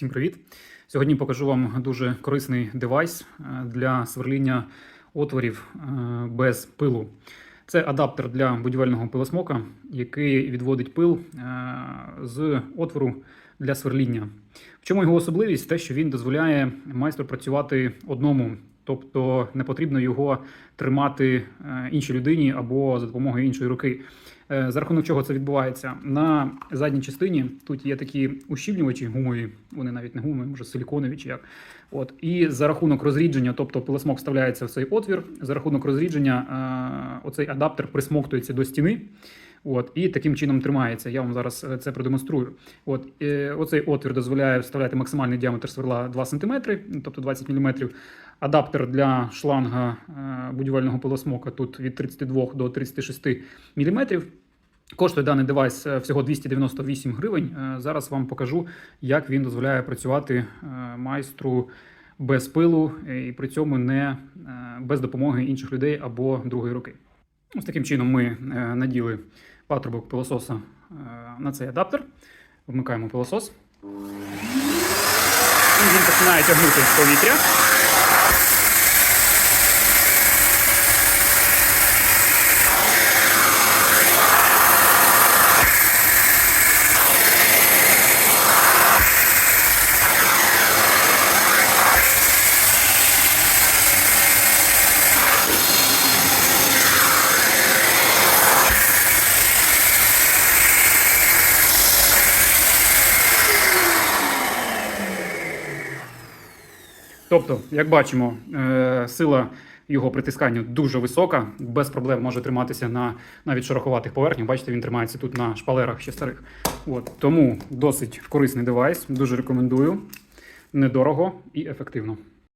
Всім привіт! Сьогодні покажу вам дуже корисний девайс е, для сверління отворів е, без пилу. Це адаптер для будівельного пилосмока, який відводить пил е, з отвору для сверління. В чому його особливість? Те, що він дозволяє майстру працювати одному, тобто не потрібно його тримати е, іншій людині або за допомогою іншої руки. Е, За рахунок чого це відбувається? На задній частині тут є такі ущільнювачі гумові, вони навіть не гумові, може силіконові чи як. От і за рахунок розрідження, тобто пилосмок вставляється в цей отвір. За рахунок розрідження, е, оцей адаптер присмоктується до стіни. От, і таким чином тримається. Я вам зараз е, це продемонструю. От, е, оцей отвір дозволяє вставляти максимальний діаметр сверла 2 см, тобто 20 мм. Адаптер для шланга е, будівельного пилосмока тут від 32 до 36 мм. Коштує даний девайс всього 298 гривень. Зараз вам покажу, як він дозволяє працювати майстру без пилу і при цьому не без допомоги інших людей або другої руки. Ось таким чином ми наділи патрубок пилососа е, на цей адаптер. Вмикаємо пилосос. І він починає тягнути повітря. Тобто, як бачимо, е, сила його притискання дуже висока, без проблем може триматися на навіть шероховатих поверхнях. Бачите, він тримається тут на шпалерах ще старих. От. Тому досить корисний девайс, дуже рекомендую. Недорого і ефективно.